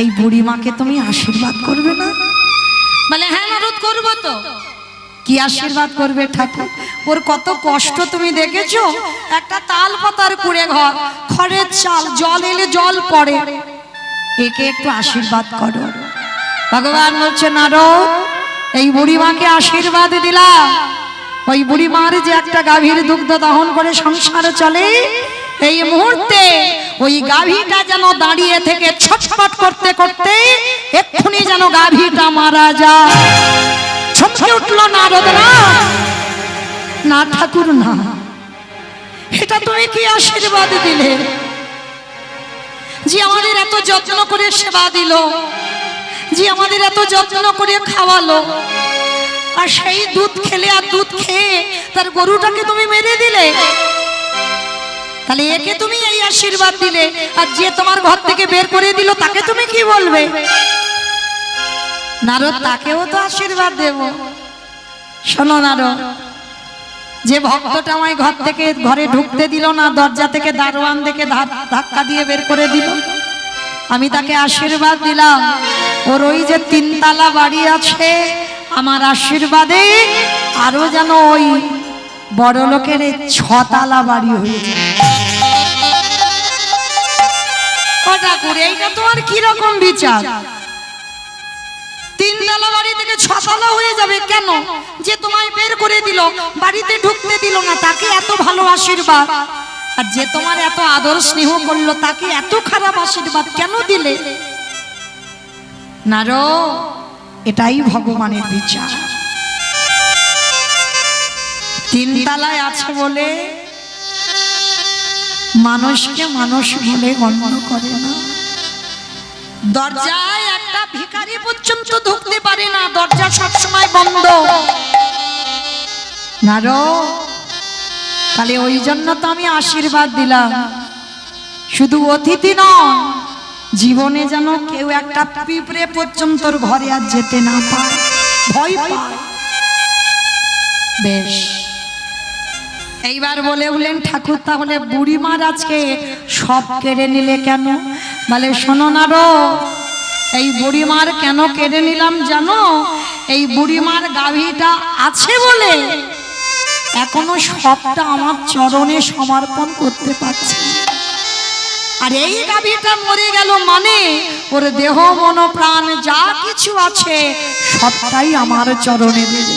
এই বুড়িমাকে তুমি আশীর্বাদ করবে না? বলে হ্যাঁ নারদ করব তো। কি আশীর্বাদ করবে ঠাকুর? ওর কত কষ্ট তুমি দেখেছ? একটা তাল পাতার কুড়ে ঘর খড়ের চাল জল এলে জল পড়ে। একে একটু আশীর্বাদ করো। ভগবান বলছে নারদ এই বুড়িমাকে আশীর্বাদ দিলাম ওই বুড়িমার যে একটা গাভীর দুগ্ধ দহন করে সংসার চলে এই মুহূর্তে ওই গাভীটা যেন দাঁড়িয়ে থেকে ছটফট করতে করতে এক্ষুনি যেন গাভীটা মারা যায়। চমকে উঠল নারদ না না ঠাকুর না, এটা তুমি কি আশীর্বাদ দিলে? যে আমাদের এত যত্ন করে সেবা দিল, যে আমাদের এত যত্ন করে খাওয়ালো, আর সেই দুধ খেলে আর দুধ খেয়ে তার গরুটাকে তুমি মেরে দিলে? তাহলে একে তুমি এই আশীর্বাদ দিলে। আর যে তোমার ঘর থেকে বের করে দিল, তাকে তুমি কি বলবে? নারদ, তাকেও তো আশীর্বাদ দেব। শোনো নারদ, যে ভক্তটা আমায় ঘর থেকে ঘরে ঢুকতে দিল না, দরজা থেকে দারোয়ান ধা- ধাক্কা দিয়ে বের করে দিল। আমি তাকে আশীর্বাদ দিলাম। ওর ওই যে তিনতলা বাড়ি আছে, আমার আশীর্বাদে আরও যেন ওই বড় লোকের ছতলা বাড়ি হয়ে যায়। ঠাকুর এইটা কীরকম বিচার? তিনতলা বাড়ি থেকে ছতলা হয়ে যাবে কেন? যে তোমায় বের করে দিল, বাড়িতে ঢুকতে দিল না, তাকে এত ভালো আশীর্বাদ। আর যে তোমার এত আদর স্নেহ করল, তাকে এত খারাপ আশীর্বাদ কেন দিলে? নারো, এটাই ভগবানের বিচার। তিনতলায় আছে বলে মানুষকে মানুষ বলে গণ্য করে না। দরজায় একটা ভিখারি পর্যন্ত ঢুকতে পারে না, দরজা সবসময় বন্ধ। তাহলে ওই জন্য তো আমি আশীর্বাদ দিলাম। শুধু অতিথি নয় জীবনে যেন কেউ একটা পিঁপড়ে পর্যন্ত ঘরে আর যেতে না পায়। ভয় পায়। বেশ। এইবার বলে উঠলেন, ঠাকুর, তাহলে বুড়িমার আজকে সব কেড়ে নিলে কেন? বলে, শোনো না রো এই বুড়িমার কেন কেড়ে নিলাম জানো? এই বুড়িমার গাভীটা আছে বলে এখনও সবটা আমার চরণে সমর্পণ করতে পারছি আর এই গাভীটা মরে গেল মানে ওর দেহ, মন, প্রাণ যা কিছু আছে সবটাই আমার চরণে দেবে